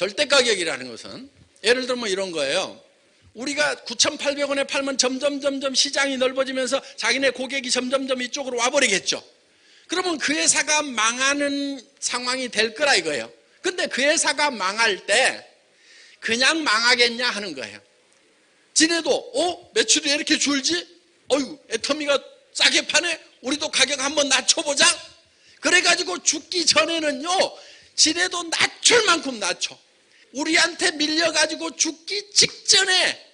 절대 가격이라는 것은 예를 들면 이런 거예요. 우리가 9,800원에 팔면 점점 점점 시장이 넓어지면서 자기네 고객이 점점점 이쪽으로 와버리겠죠. 그러면 그 회사가 망하는 상황이 될 거라 이거예요. 근데 그 회사가 망할 때 그냥 망하겠냐 하는 거예요. 지네도 어 매출이 왜 이렇게 줄지? 어유 애터미가 싸게 파네. 우리도 가격 한번 낮춰보자. 그래가지고 죽기 전에는요, 지네도 낮출 만큼 낮춰. 우리한테 밀려가지고 죽기 직전에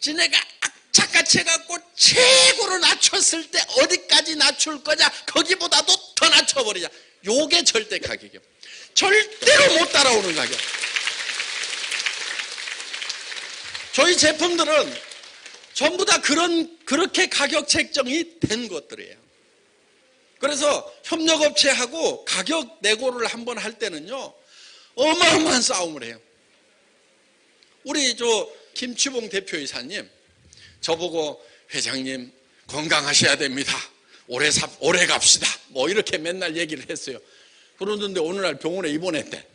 지네가 악착같이 해갖고 최고로 낮췄을 때 어디까지 낮출 거냐? 거기보다도 더 낮춰버리자. 요게 절대 가격이에요. 절대로 못 따라오는 가격. 저희 제품들은 전부 다 그런, 그렇게 가격 책정이 된 것들이에요. 그래서 협력업체하고 가격 내고를 한번 할 때는요, 어마어마한 싸움을 해요. 우리 저 김치봉 대표이사님, 저보고 회장님 건강하셔야 됩니다. 오래 삽, 오래 갑시다. 뭐 이렇게 맨날 얘기를 했어요. 그러는데 오늘 날 병원에 입원했대.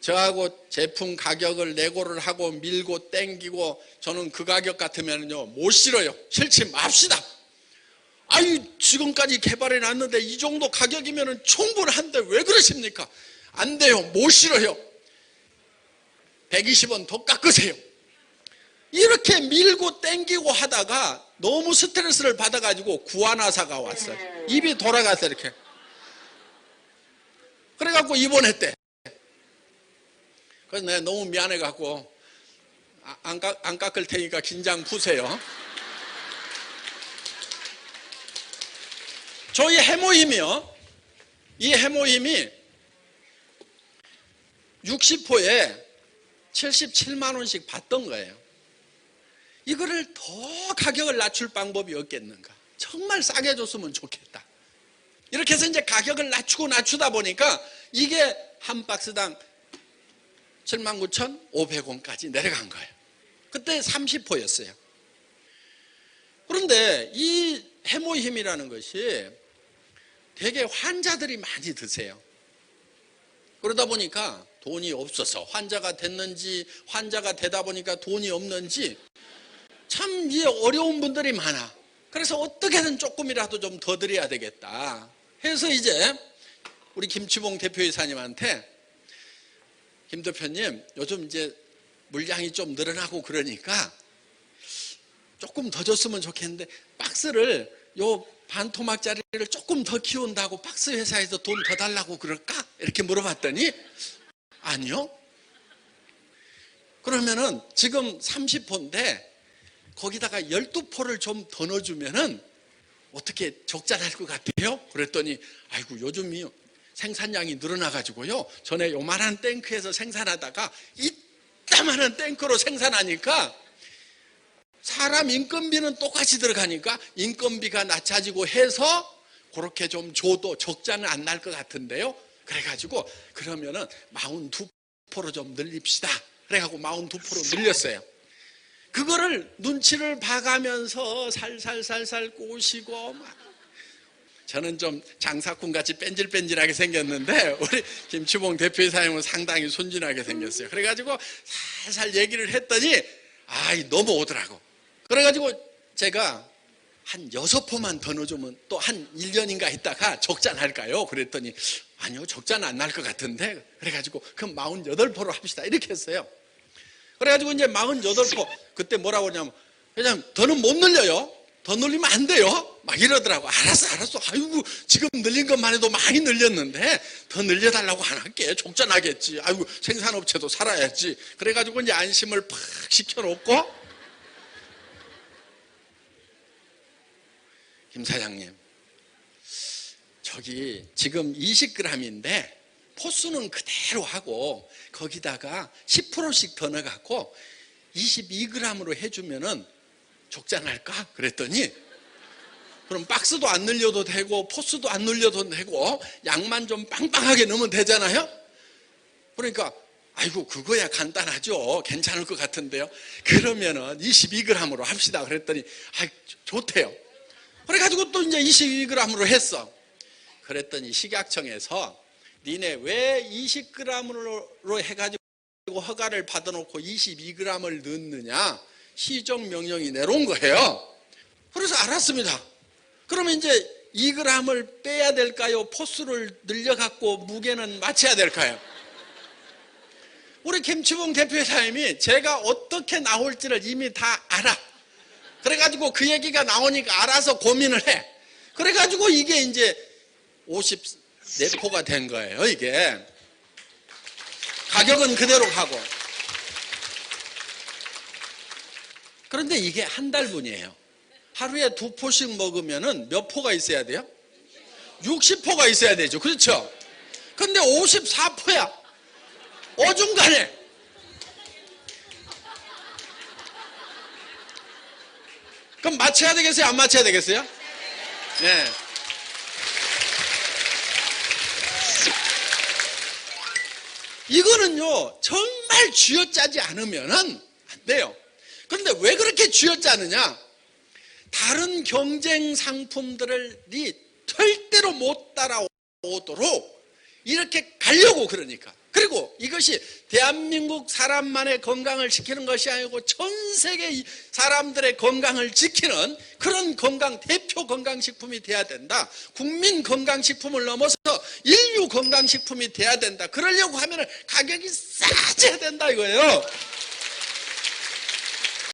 저하고 제품 가격을 내고를 하고 밀고 땡기고 저는 그 가격 같으면요 못 실어요. 싫지 맙시다. 아니 지금까지 개발해 놨는데 이 정도 가격이면 충분한데 왜 그러십니까? 안 돼요. 못 실어요. 120원 더 깎으세요. 이렇게 밀고 땡기고 하다가 너무 스트레스를 받아가지고 구안화사가 왔어요. 입이 돌아갔어 이렇게. 그래갖고 입원했대. 그래서 내가 너무 미안해갖고 아, 안, 깎, 안 깎을 테니까 긴장 푸세요. 저희 해모힘이요. 이 해모힘이 60호에 77만 원씩 받던 거예요. 이거를 더 가격을 낮출 방법이 없겠는가? 정말 싸게 줬으면 좋겠다. 이렇게 해서 이제 가격을 낮추고 낮추다 보니까 이게 한 박스당 79,500원까지 내려간 거예요. 그때 30호였어요. 그런데 이 해모힘이라는 것이 되게 환자들이 많이 드세요. 그러다 보니까 돈이 없어서 환자가 됐는지 환자가 되다 보니까 돈이 없는지 참 이게 어려운 분들이 많아. 그래서 어떻게든 조금이라도 좀 더 드려야 되겠다. 해서 이제 우리 김치봉 대표이사님한테 김 대표님 요즘 이제 물량이 좀 늘어나고 그러니까 조금 더 줬으면 좋겠는데 박스를 요 반토막짜리를 조금 더 키운다고 박스 회사에서 돈 더 달라고 그럴까? 이렇게 물어봤더니 아니요. 그러면은 지금 30포인데 거기다가 12포를 좀 더 넣어주면은 어떻게 날것 같아요? 그랬더니 아이고 요즘이 생산량이 늘어나가지고요. 전에 요만한 탱크에서 생산하다가 이따만한 탱크로 생산하니까 사람 인건비는 똑같이 들어가니까 인건비가 낮아지고 해서 그렇게 좀 줘도 적자는 안 날 것 같은데요. 그래가지고 그러면은 42포로 좀 늘립시다. 그래가지고 42포로 늘렸어요. 그거를 눈치를 봐가면서 살살살살 꼬시고 막 저는 좀 장사꾼 같이 뺀질뺀질하게 생겼는데 우리 김치봉 대표이사님은 상당히 순진하게 생겼어요. 그래가지고 살살 얘기를 했더니 아이 너무 오더라고. 그래가지고 제가 한 여섯 포만 더 넣어주면 또 한 1년인가 있다가 적자 날까요? 그랬더니 아니요 적자는 안 날 것 같은데 그래가지고 그럼 48포로 합시다 이렇게 했어요. 그래가지고 이제 48포 그때 뭐라고 하냐면 그냥 더는 못 늘려요. 더 늘리면 안 돼요. 막 이러더라고. 알았어, 알았어. 아이고, 지금 늘린 것만 해도 많이 늘렸는데 더 늘려달라고 안 할게. 족자 나겠지. 아이고, 생산업체도 살아야지. 그래가지고 이제 안심을 팍 시켜놓고 김 사장님, 저기 지금 20g인데 포수는 그대로 하고 거기다가 10%씩 더 넣어갖고 22g으로 해주면은 적자 날까? 그랬더니 그럼 박스도 안 늘려도 되고 포스도 안 늘려도 되고 양만 좀 빵빵하게 넣으면 되잖아요. 그러니까 아이고 그거야 간단하죠. 괜찮을 것 같은데요. 그러면은 22g으로 합시다. 그랬더니 아 좋대요. 그래가지고 또 이제 22g으로 했어. 그랬더니 식약청에서 니네 왜 20g으로 해가지고 허가를 받아놓고 22g을 넣느냐 시정 명령이 내려온 거예요. 그래서 알았습니다. 그러면 이제 2g을 빼야 될까요? 포수를 늘려갖고 무게는 맞춰야 될까요? 우리 김치봉 대표사님이 제가 어떻게 나올지를 이미 다 알아. 그래가지고 그 얘기가 나오니까 알아서 고민을 해. 그래가지고 이게 이제 54포가 된 거예요, 이게. 가격은 그대로 가고. 그런데 이게 한 달분이에요. 하루에 두 포씩 먹으면은 몇 포가 있어야 돼요? 60포가 있어야 되죠. 그렇죠? 근데 54포야. 어중간해. 그럼 맞춰야 되겠어요? 안 맞춰야 되겠어요? 네. 이거는요, 정말 쥐어짜지 않으면은 안 돼요. 그런데 왜 그렇게 쥐어짜느냐? 다른 경쟁 상품들이 절대로 못 따라오도록 이렇게 가려고 그러니까. 그리고 이것이 대한민국 사람만의 건강을 지키는 것이 아니고 전 세계 이 사람들의 건강을 지키는 그런 건강 대표 건강식품이 돼야 된다. 국민 건강식품을 넘어서 인류 건강식품이 돼야 된다. 그러려고 하면 가격이 싸져야 된다 이거예요.